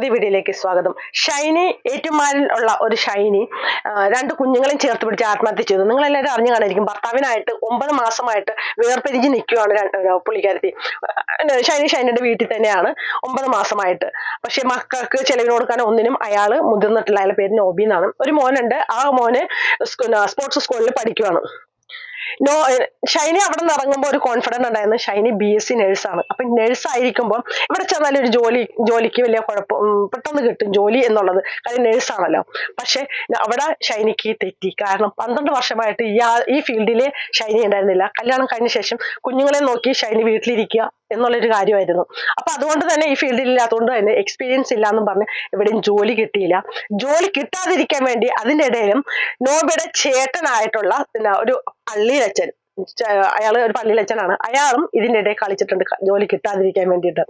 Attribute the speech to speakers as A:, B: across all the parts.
A: പുതിയ വീഡിയോയിലേക്ക് സ്വാഗതം. ഷൈനി ഏറ്റുമാലിൽ ഉള്ള ഒരു ഷൈനി രണ്ട് കുഞ്ഞുങ്ങളെയും ചേർത്ത് പിടിച്ച് ആത്മഹത്യ ചെയ്തു. നിങ്ങൾ എല്ലാവരും അറിഞ്ഞു കാണായിരിക്കും ഭർത്താവിനായിട്ട് ഒമ്പത് മാസമായിട്ട് വേർപിരിഞ്ഞ് നിൽക്കുകയാണ് പുള്ളിക്കാരത്തി. ഷൈനി ഷൈനിയുടെ വീട്ടിൽ തന്നെയാണ് ഒമ്പത് മാസമായിട്ട്. പക്ഷെ മക്കൾക്ക് ചെലവിന് കൊടുക്കാൻ ഒന്നിനും അയാൾ മുതിർന്നിട്ടില്ല. അയാളുടെ പേര് നോബി എന്നാണ്. ഒരു മോനുണ്ട്. ആ മോന് സ്പോർട്സ് സ്കൂളിൽ പഠിക്കുവാണ്. നോ ഷൈനി അവിടെ നിന്ന് ഇറങ്ങുമ്പോൾ ഒരു കോൺഫിഡൻസ് ഉണ്ടായിരുന്നു. ഷൈനി ബി എസ് സി നേഴ്സാണ് അപ്പം നേഴ്സ് ആയിരിക്കുമ്പോൾ ഇവിടെ ചെന്നാലും ഒരു ജോലി ജോലിക്ക് വലിയ കുഴപ്പം പെട്ടെന്ന് കിട്ടും ജോലി എന്നുള്ളത്. കാര്യം നേഴ്സാണല്ലോ പക്ഷെ അവിടെ ഷൈനിക്ക് തെറ്റി. കാരണം പന്ത്രണ്ട് വർഷമായിട്ട് ഈ ഈ ഫീൽഡിലെ ഷൈനി ഉണ്ടായിരുന്നില്ല. കല്യാണം കഴിഞ്ഞ ശേഷം കുഞ്ഞുങ്ങളെ നോക്കി ഷൈനി വീട്ടിലിരിക്കുക. എന്നുള്ളൊരു കാര്യമായിരുന്നു. അപ്പൊ അതുകൊണ്ട് തന്നെ ഈ ഫീൽഡിൽ ഇല്ലാത്തതുകൊണ്ട് തന്നെ എക്സ്പീരിയൻസ് ഇല്ല എന്നും പറഞ്ഞ് എവിടെയും ജോലി കിട്ടിയില്ല. ജോലി കിട്ടാതിരിക്കാൻ വേണ്ടി അതിന്റെ ഇടയിലും നോബിയുടെ ചേട്ടനായിട്ടുള്ള പിന്നെ ഒരു പള്ളിയിലച്ചൻ അയാൾ ഒരു പള്ളിയിലച്ചനാണ് അയാളും ഇതിന്റെ ഇടയിൽ കളിച്ചിട്ടുണ്ട് ജോലി കിട്ടാതിരിക്കാൻ വേണ്ടിയിട്ട്.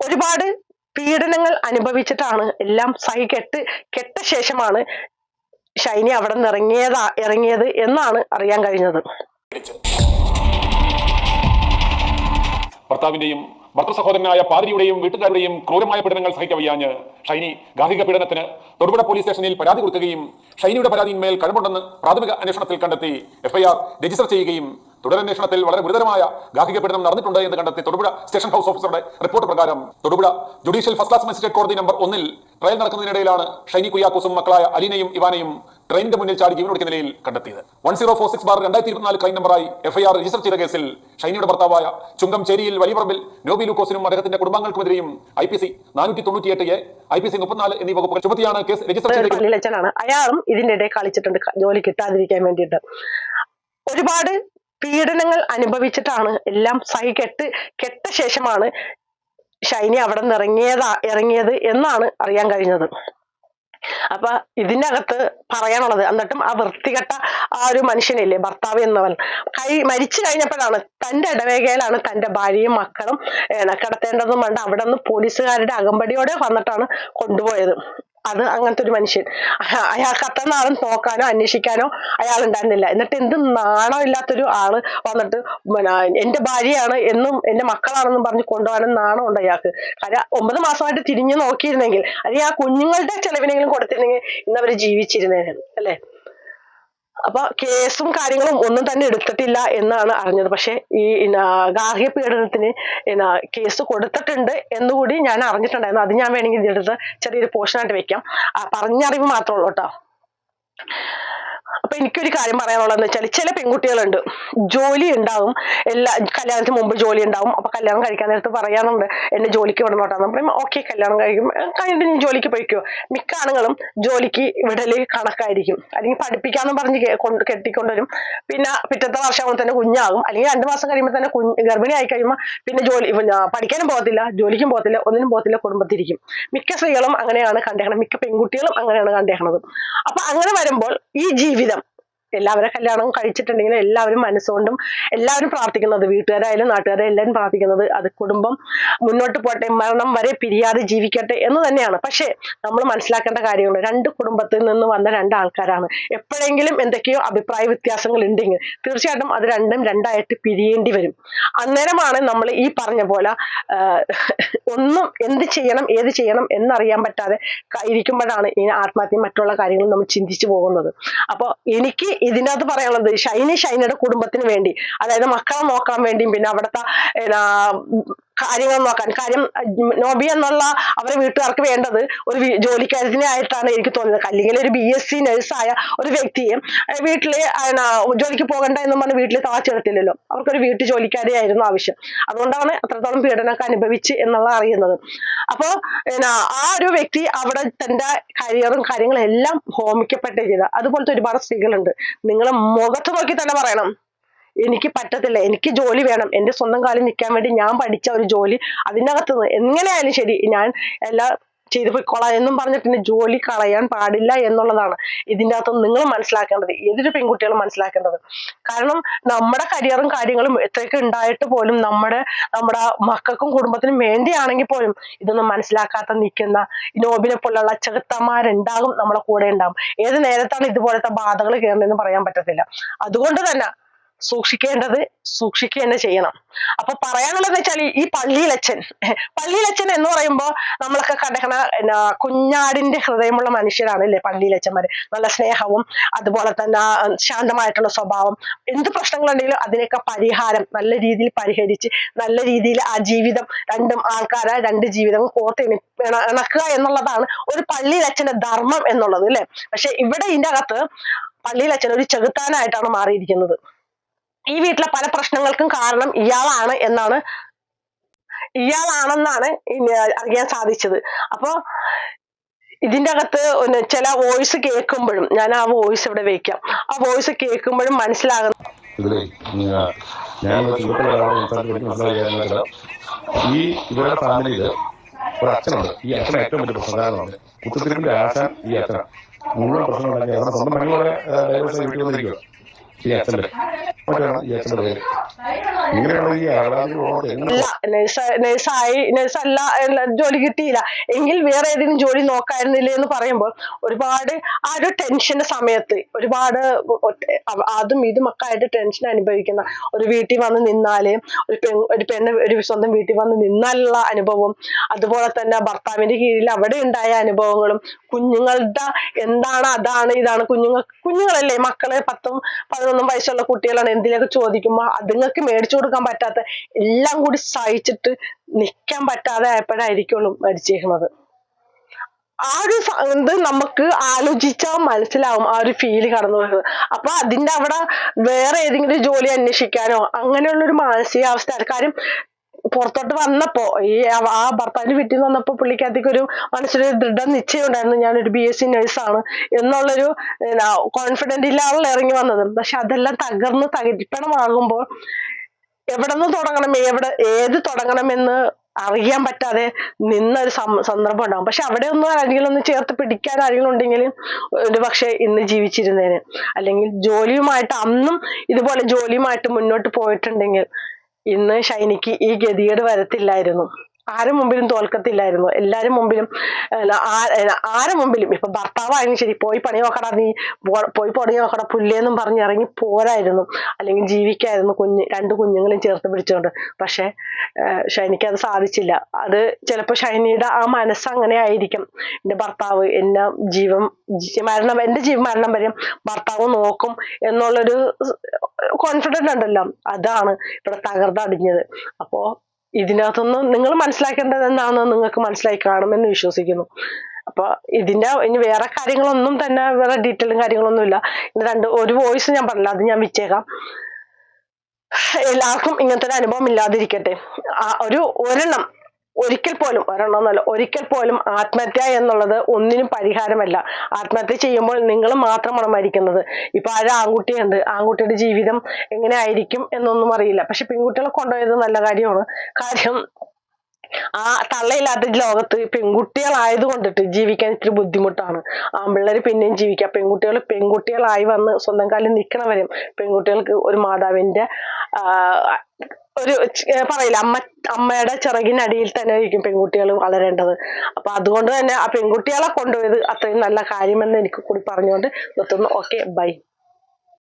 A: ഒരുപാട് പീഡനങ്ങൾ അനുഭവിച്ചിട്ടാണ് എല്ലാം സഹി കെട്ട് കെട്ട ശേഷമാണ് ഷൈനി അവിടെ നിന്ന് ഇറങ്ങിയതാ ഇറങ്ങിയത് എന്നാണ് അറിയാൻ കഴിഞ്ഞത്.
B: ഭർത്താവിന്റെയും ഭർത്തൃ സഹോദരനായ പാതിരിയുടെയും വീട്ടുകാരുടെയും ക്രൂരമായ പീഡനങ്ങൾ സഹിക്കവയ്യാഞ്ഞ് ഷൈനി. ഗാർഹിക പീഡനത്തിന് തൊടുപുഴ പോലീസ് സ്റ്റേഷനിൽ പരാതി കൊടുക്കുകയും ഷൈനിയുടെ പരാതിയിന്മേൽ കഴിവുണ്ടെന്ന് പ്രാഥമിക അന്വേഷണത്തിൽ കണ്ടെത്തി. എഫ്ഐആർ രജിസ്റ്റർ ചെയ്യുകയും തുടരന്വേഷണത്തിൽ വളരെ ഗുരുതരമായ ഗാർഹിക പീഡനം നടന്നിട്ടുണ്ട് എന്ന് കണ്ടെത്തി തൊടുപുഴ സ്റ്റേഷൻ ഹൗസ് ഓഫീസറുടെ റിപ്പോർട്ട് പ്രകാരം Thodupuzha judicial first class magistrate കോടതി നമ്പർ ഒന്നിൽ ട്രയൽ നടക്കുന്നതിനിടയിലാണ് ഷൈനി കുയാക്കൂസും മക്കളായ അലീനയും ഇവാനയും ട്രെയിനിന്റെ മുന്നിൽ ചാടി ജീവനൊടുക്കിയ നിലയിൽ കണ്ടെത്തിയത്. One zero four six bar രണ്ടായിരത്തി ഇരുപത്തിനാല് ക്രൈം നമ്പറായി എഫ്ഐആർ രജിസ്റ്റർ ചെയ്ത കേസിൽ ഷൈനിയുടെ ഭർത്താവായ ചുങ്കം ചേരിയിൽ വലിയപറമ്പിൽ നോബി ലൂക്കോസിനും അദ്ദേഹത്തിന്റെ കുടുംബാംഗങ്ങൾക്കുമെതിരെയും ഐ പി സി നാനൂറ്റി തൊണ്ണൂറ്റിയെട്ട് എ ഐ പി സി മുപ്പത്തിനാല് എന്നീ വകുപ്പുകൾ ചുമത്തിയാണ് കേസ് രജിസ്റ്റർ ചെയ്തത്
A: അയാളും ഇതിന്റെ ഇടയിൽ കളിച്ചിട്ടുണ്ട്. ജോലി കിട്ടാതിരിക്കാൻ വേണ്ടിയിട്ട്. ഒരുപാട് പീഡനങ്ങൾ അനുഭവിച്ചിട്ടാണ് എല്ലാം സഹി കെട്ട് കെട്ട ശേഷമാണ് ഷൈനി അവിടെ നിന്ന് ഇറങ്ങിയതാ ഇറങ്ങിയത് എന്നാണ് അറിയാൻ കഴിഞ്ഞത്. അപ്പൊ ഇതിനകത്ത് പറയാനുള്ളത് എന്നിട്ടും ആ വൃത്തികെട്ട ആ ഒരു മനുഷ്യനില്ലേ ഭർത്താവ് എന്നവൻ കൈ മരിച്ചു കഴിഞ്ഞപ്പോഴാണ് തന്റെ ഇടവേകയിലാണ് തന്റെ ഭാര്യയും മക്കളും കിടത്തേണ്ടതും വേണ്ട. അവിടെ നിന്ന് പോലീസുകാരുടെ അകമ്പടിയോടെ വന്നിട്ടാണ് കൊണ്ടുപോയത്. അത് അങ്ങനത്തെ ഒരു മനുഷ്യൻ. അയാൾക്ക് അത്ര നാളും നോക്കാനോ അന്വേഷിക്കാനോ അയാൾ ഉണ്ടായിരുന്നില്ല. എന്നിട്ട് എന്ത് നാണോ ഇല്ലാത്തൊരു ആൾ വന്നിട്ട് എന്റെ ഭാര്യയാണ് എന്നും എന്റെ മക്കളാണെന്നും പറഞ്ഞ് കൊണ്ടുപോകാനും നാണം ഉണ്ട് അയാൾക്ക്. കാര്യം ഒമ്പത് മാസമായിട്ട് തിരിഞ്ഞു നോക്കിയിരുന്നെങ്കിൽ അല്ലെങ്കിൽ ആ കുഞ്ഞുങ്ങളുടെ ചെലവിനെങ്കിലും കൊടുത്തിരുന്നെങ്കിൽ ഇന്ന് അവർ ജീവിച്ചിരുന്നേനെ അല്ലെ? അപ്പൊ കേസും കാര്യങ്ങളും ഒന്നും തന്നെ എടുത്തിട്ടില്ല എന്നാണ് അറിഞ്ഞത്. പക്ഷെ ഈ ഗാർഹിക പീഡനത്തിന് കേസ് കൊടുത്തിട്ടുണ്ട് എന്നുകൂടി ഞാൻ അറിഞ്ഞിട്ടുണ്ടായിരുന്നു. അത് ഞാൻ വേണമെങ്കിൽ ഇതെടുത്ത് ചെറിയൊരു പോർഷനായിട്ട് വെക്കാം. പറഞ്ഞറിവ് മാത്രമേ ഉള്ളൂ കേട്ടോ. അപ്പൊ എനിക്കൊരു കാര്യം പറയാനുള്ളതെന്ന് വെച്ചാൽ ചില പെൺകുട്ടികളുണ്ട് ജോലി ഉണ്ടാവും എല്ലാ കല്യാണത്തിന് മുമ്പ് ജോലി ഉണ്ടാവും അപ്പൊ കല്യാണം കഴിക്കാൻ നേരത്ത് പറയാനുണ്ട് എന്നെ ജോലിക്ക് വിടണം കേട്ടോ എന്ന് പറയും ഓക്കെ കല്യാണം കഴിക്കും. കഴിഞ്ഞിട്ട് നീ ജോലിക്ക് പോയിക്കോ. മിക്ക ആണുങ്ങളും ജോലിക്ക് വിടൽ കണക്കായിരിക്കും. അല്ലെങ്കിൽ പഠിപ്പിക്കാന്ന് പറഞ്ഞ് കെട്ടിക്കൊണ്ടുവരും പിന്നെ പിറ്റത്തെ വർഷം തന്നെ കുഞ്ഞാകും. അല്ലെങ്കിൽ രണ്ടു മാസം കഴിയുമ്പോൾ തന്നെ കുഞ്ഞ് ഗർഭിണി ആയി കഴിയുമ്പോൾ പിന്നെ ജോലി പഠിക്കാനും പോകത്തില്ല ജോലിക്കും പോകത്തില്ല ഒന്നിനും പോകത്തില്ല കുടുംബത്തിരിക്കും. മിക്ക സ്ത്രീകളും അങ്ങനെയാണ് കണ്ടേക്കണത്. മിക്ക പെൺകുട്ടികളും അങ്ങനെയാണ് കണ്ടേക്കണത്. അപ്പൊ അങ്ങനെ വരുമ്പോൾ ഈ ജീവിതം. എല്ലാവരും കല്യാണം കഴിച്ചിട്ടുണ്ടെങ്കിൽ എല്ലാവരും മനസ്സുകൊണ്ടും എല്ലാവരും പ്രാർത്ഥിക്കുന്നത് വീട്ടുകാരായാലും നാട്ടുകാരായാലും എല്ലാവരും പ്രാർത്ഥിക്കുന്നത് അത് കുടുംബം മുന്നോട്ട് പോട്ടെ മരണം വരെ പിരിയാതെ ജീവിക്കട്ടെ എന്ന് തന്നെയാണ്. പക്ഷേ നമ്മൾ മനസ്സിലാക്കേണ്ട കാര്യമുണ്ട്. രണ്ട് കുടുംബത്തിൽ നിന്ന് വന്ന രണ്ട് ആൾക്കാരാണ്. എപ്പോഴെങ്കിലും എന്തൊക്കെയോ അഭിപ്രായ വ്യത്യാസങ്ങൾ ഉണ്ടെങ്കിൽ തീർച്ചയായിട്ടും അത് രണ്ടും രണ്ടായിട്ട് പിരിയേണ്ടി വരും. അന്നേരമാണ് നമ്മൾ ഈ പറഞ്ഞ പോലെ ഒന്നും എന്ത് ചെയ്യണം ഏത് ചെയ്യണം എന്നറിയാൻ പറ്റാതെ ഇരിക്കുമ്പോഴാണ് ഈ ആത്മഹത്യ മറ്റുള്ള കാര്യങ്ങൾ നമ്മൾ ചിന്തിച്ചു പോകുന്നത്. അപ്പോൾ എനിക്ക് ഇതിനകത്ത് പറയാനുള്ളത് ഷൈനി ഷൈനയുടെ കുടുംബത്തിന് വേണ്ടി അതായത് മക്കളെ നോക്കാൻ വേണ്ടിയും പിന്നെ അവിടുത്തെ കാര്യങ്ങൾ നോക്കാൻ കാര്യം നോബി എന്നുള്ള അവരെ വീട്ടുകാർക്ക് വേണ്ടത് ഒരു ജോലിക്കാരനായിട്ടാണ് ആയിട്ടാണ് എനിക്ക് തോന്നുന്നത് അല്ലെങ്കിൽ ഒരു ബി എസ് സി നഴ്സായ ഒരു വ്യക്തിയെ വീട്ടിലെ ജോലിക്ക് പോകണ്ട എന്ന് പറഞ്ഞ് വീട്ടിൽ താച്ചെടുത്തില്ലല്ലോ അവർക്കൊരു വീട്ടു ജോലിക്കാരെയായിരുന്നു ആവശ്യം. അതുകൊണ്ടാണ് അത്രത്തോളം പീഡനമൊക്കെ അനുഭവിച്ച് എന്നുള്ള അറിയുന്നത്. അപ്പോ എന്നാ, ആ ഒരു വ്യക്തി അവിടെ തന്റെ കരിയറും കാര്യങ്ങളും എല്ലാം ഹോമിക്കപ്പെട്ടേ ചെയ്ത. അതുപോലത്തെ ഒരുപാട് സ്ത്രീകളുണ്ട്. നിങ്ങൾ മുഖത്ത് നോക്കി തന്നെ പറയണം. എനിക്ക് പറ്റത്തില്ല. എനിക്ക് ജോലി വേണം. എന്റെ സ്വന്തം കാലിൽ നിൽക്കാൻ വേണ്ടി ഞാൻ പഠിച്ച ഒരു ജോലി അതിനകത്ത് എങ്ങനെയായാലും ശരി ഞാൻ എല്ലാം ചെയ്തു പോയിക്കോളാം എന്നും പറഞ്ഞിട്ട് ജോലി കളയാൻ പാടില്ല എന്നുള്ളതാണ് ഇതിന്റെ അകത്ത് നിങ്ങൾ മനസ്സിലാക്കേണ്ടത് ഏതൊരു പെൺകുട്ടികളും മനസ്സിലാക്കേണ്ടത്. കാരണം നമ്മുടെ കരിയറും കാര്യങ്ങളും എത്രയൊക്കെ ഉണ്ടായിട്ട് പോലും നമ്മുടെ നമ്മുടെ മക്കൾക്കും കുടുംബത്തിനും വേണ്ടിയാണെങ്കിൽ പോലും ഇതൊന്നും മനസ്സിലാക്കാത്ത നിൽക്കുന്ന നോബിനെ പോലുള്ള ചെറുത്തന്മാരുണ്ടാകും നമ്മളെ കൂടെ ഉണ്ടാകും ഏത് നേരത്താണ് ഇതുപോലത്തെ ബാധകൾ കയറുന്നതെന്ന് പറയാൻ പറ്റത്തില്ല. അതുകൊണ്ട് തന്നെ സൂക്ഷിക്കേണ്ടത് സൂക്ഷിക്കുക തന്നെ ചെയ്യണം. അപ്പൊ പറയാനുള്ളത് വെച്ചാൽ ഈ പള്ളിയിലച്ഛൻ പള്ളിയിലച്ഛൻ എന്ന് പറയുമ്പോൾ നമ്മളൊക്കെ കണ്ടക്കണ കുഞ്ഞാടിന്റെ ഹൃദയമുള്ള മനുഷ്യരാണ് അല്ലേ പള്ളിയിലച്ഛന്മാര്. നല്ല സ്നേഹവും അതുപോലെ തന്നെ ശാന്തമായിട്ടുള്ള സ്വഭാവം. എന്ത് പ്രശ്നങ്ങളുണ്ടെങ്കിലും അതിനൊക്കെ പരിഹാരം നല്ല രീതിയിൽ പരിഹരിച്ച് നല്ല രീതിയിൽ ആ ജീവിതം രണ്ടും ആൾക്കാരെ രണ്ട് ജീവിതവും കോർത്ത് ഇണി- ഇണക്കുക എന്നുള്ളതാണ് ഒരു പള്ളിയിലച്ഛന്റെ ധർമ്മം എന്നുള്ളത് അല്ലേ? പക്ഷെ ഇവിടെ ഇതിന്റെ അകത്ത് പള്ളിയിലച്ഛൻ ഒരു ചെകുത്താനായിട്ടാണ് മാറിയിരിക്കുന്നത്. ഈ വീട്ടിലെ പല പ്രശ്നങ്ങൾക്കും കാരണം ഇയാളാണ് എന്നാണ് ഇയാളാണെന്നാണ് അറിയാൻ സാധിച്ചത്. അപ്പോ ഇതിന്റെ അകത്ത് ചില വോയിസ് കേൾക്കുമ്പോഴും ഞാൻ ആ വോയിസ് ഇവിടെ വെക്കാം. ആ വോയിസ് കേൾക്കുമ്പോഴും മനസ്സിലാകുന്ന
C: ഈ ഇവരുടെ ഫാമിലിയിൽ ഒരു അച്ഛനുണ്ട്. ഈ അച്ഛൻ ഏറ്റവും വലിയ പ്രശ്നക്കാരനാണ് കുത്തുത്തിരിപ്പിന്റെ ആശാൻ ഈ അച്ഛനാണ്. മുഴുവൻ പ്രശ്നം ഉണ്ടാക്കി. അവരുടെ സ്വന്തം ഡൈവേഴ്സ് വീട്ടിൽ വന്നിരിക്കുക ഈ അച്ഛന്റെ മറ്റാണ് ഈ അച്ഛന്റെ പേര്
A: നഴ്സായി നഴ്സല്ല ജോലി കിട്ടിയില്ല. എങ്കിൽ വേറെ ഏതെങ്കിലും ജോലി നോക്കായിരുന്നില്ലേ എന്ന് പറയുമ്പോൾ ഒരുപാട് ആ ഒരു ടെൻഷന്റെ സമയത്ത് ഒരുപാട് അതും ഇതും ഒക്കെ ആയിട്ട് ടെൻഷൻ അനുഭവിക്കുന്ന ഒരു വീട്ടിൽ വന്ന് നിന്നാൽ ഒരു പെൺ ഒരു പെണ്ണ് ഒരു സ്വന്തം വീട്ടിൽ വന്ന് നിന്നാലുള്ള അനുഭവം അതുപോലെ തന്നെ ഭർത്താവിന്റെ കീഴിൽ അവിടെ ഉണ്ടായ അനുഭവങ്ങളും കുഞ്ഞുങ്ങളുടെ എന്താണ് അതാണ് ഇതാണ് കുഞ്ഞുങ്ങൾ കുഞ്ഞുങ്ങളല്ലേ? മക്കളെ പത്തും പതിനൊന്നും വയസ്സുള്ള കുട്ടികളാണ് എന്തിനൊക്കെ ചോദിക്കുമ്പോൾ അതുങ്ങൾക്ക് മേടിച്ചു കൊടുക്കാൻ പറ്റാത്ത എല്ലാം കൂടി സഹിച്ചിട്ട് നിൽക്കാൻ പറ്റാതെ ആയപ്പോഴായിരിക്കുള്ളൂ മരിച്ചേക്കുന്നത്. ആ ഒരു ഇത് നമുക്ക് ആലോചിച്ചാൽ മനസ്സിലാവും ആ ഒരു ഫീൽ കടന്നു വരുന്നത്. അപ്പൊ അതിന്റെ അവിടെ വേറെ ഏതെങ്കിലും ജോലി അന്വേഷിക്കാനോ അങ്ങനെയുള്ള ഒരു മാനസികാവസ്ഥ കാര്യം പുറത്തോട്ട് വന്നപ്പോ ഈ ആ ഭർത്താവിന്റെ വീട്ടിൽ നിന്ന് വന്നപ്പോ പുള്ളിക്കകത്തേക്ക് ഒരു മനസ്സിലൊരു ദൃഢ നിശ്ചയം ഉണ്ടായിരുന്നു ഞാനൊരു ബി എസ് സി നഴ്സാണ് എന്നുള്ളൊരു കോൺഫിഡന്റ് ഇല്ലാതെ ഇറങ്ങി വന്നത്. പക്ഷെ അതെല്ലാം തകർന്ന് തകരിപ്പണമാകുമ്പോൾ എവിടെ നിന്ന് തുടങ്ങണം? എവിടെ ഏത് തുടങ്ങണമെന്ന് അറിയാൻ പറ്റാതെ നിന്നൊരു ഒരു സന്ദർഭം ഉണ്ടാകും പക്ഷെ അവിടെ ഒന്നും ആരെങ്കിലും ഒന്ന് ചേർത്ത് പിടിക്കാൻ ആരെങ്കിലും ഉണ്ടെങ്കിൽ ഒരു പക്ഷെ ഇന്ന് ജീവിച്ചിരുന്നേന്. അല്ലെങ്കിൽ ജോലിയുമായിട്ട് അന്നും ഇതുപോലെ ജോലിയുമായിട്ട് മുന്നോട്ട് പോയിട്ടുണ്ടെങ്കിൽ ഇന്ന് ഷൈനിക്ക് ഈ ഗതികേട് വരത്തില്ലായിരുന്നു. ആരും മുമ്പിലും തോൽക്കത്തില്ലായിരുന്നു. എല്ലാരും മുമ്പിലും ആരും മുമ്പിലും? ഇപ്പൊ ഭർത്താവായാലും ശരി പോയി പണി നോക്കടാ നീ പോയി പണി നോക്കടാ പുല്ലേന്നും പറഞ്ഞ് ഇറങ്ങി പോരായിരുന്നു. അല്ലെങ്കിൽ ജീവിക്കായിരുന്നു കുഞ്ഞ് രണ്ട് കുഞ്ഞുങ്ങളെയും ചേർത്ത് പിടിച്ചുകൊണ്ട് പക്ഷെ ഷൈനിക്ക് അത് സാധിച്ചില്ല. അത് ചിലപ്പോ ഷൈനിയുടെ ആ മനസ്സ് അങ്ങനെ ആയിരിക്കും. എന്റെ ഭർത്താവ് എന്നെ ജീവൻ മരണം എന്റെ ജീവൻ മരണം വരെ ഭർത്താവ് നോക്കും എന്നുള്ളൊരു കോൺഫിഡന്റ് ഉണ്ടല്ലോ. അതാണ് ഇവിടെ തകർന്നടിഞ്ഞത്. അപ്പോ ഇതിനകത്തുനിന്ന് നിങ്ങൾ മനസ്സിലാക്കേണ്ടത് എന്താണെന്ന് നിങ്ങൾക്ക് മനസ്സിലായി കാണുമെന്ന് വിശ്വസിക്കുന്നു. അപ്പൊ ഇതിന്റെ ഇനി വേറെ കാര്യങ്ങളൊന്നും തന്നെ വേറെ ഡീറ്റെയിലും കാര്യങ്ങളൊന്നും ഇല്ല. ഇന്ന് രണ്ട് ഒരു വോയിസ് ഞാൻ പറഞ്ഞില്ല അത് ഞാൻ വിറ്റേക്കാം. എല്ലാവർക്കും ഇങ്ങനത്തെ ഒരു അനുഭവം ഇല്ലാതിരിക്കട്ടെ. ആ ഒരു ഒരെണ്ണം ഒരിക്കൽ പോലും ഒരെണ്ണം എന്നല്ല ഒരിക്കൽ പോലും ആത്മഹത്യ എന്നുള്ളത് ഒന്നിനും പരിഹാരമല്ല. ആത്മഹത്യ ചെയ്യുമ്പോൾ നിങ്ങൾ മാത്രമാണ് മരിക്കുന്നത്. ഇപ്പൊ ആരും ആൺകുട്ടിയുണ്ട് ആൺകുട്ടിയുടെ ജീവിതം എങ്ങനെ ആയിരിക്കും എന്നൊന്നും അറിയില്ല. പക്ഷെ പെൺകുട്ടികളെ കൊണ്ടുപോയത് നല്ല കാര്യമാണ്. കാര്യം ആ തള്ളയില്ലാത്ത ലോകത്ത് പെൺകുട്ടികളായത് കൊണ്ടിട്ട് ജീവിക്കാൻ ഇത്തിരി ബുദ്ധിമുട്ടാണ്. ആൺപിള്ളേർ പിന്നെയും ജീവിക്കാം. പെൺകുട്ടികൾ പെൺകുട്ടികളായി വന്ന് സ്വന്തം കാലിൽ നിൽക്കണവരും പെൺകുട്ടികൾക്ക് ഒരു മാതാവിന്റെ ആ, ഒരു പറയില്ല. അമ്മ അമ്മയുടെ ചിറകിനടിയിൽ തന്നെ ആയിരിക്കും പെൺകുട്ടികൾ വളരേണ്ടത്. അപ്പൊ അതുകൊണ്ട് തന്നെ ആ പെൺകുട്ടികളെ കൊണ്ടുപോയത് അത്രയും നല്ല കാര്യമെന്ന് എനിക്ക് കൂടി പറഞ്ഞുകൊണ്ട് നിർത്തുന്നു. Okay bye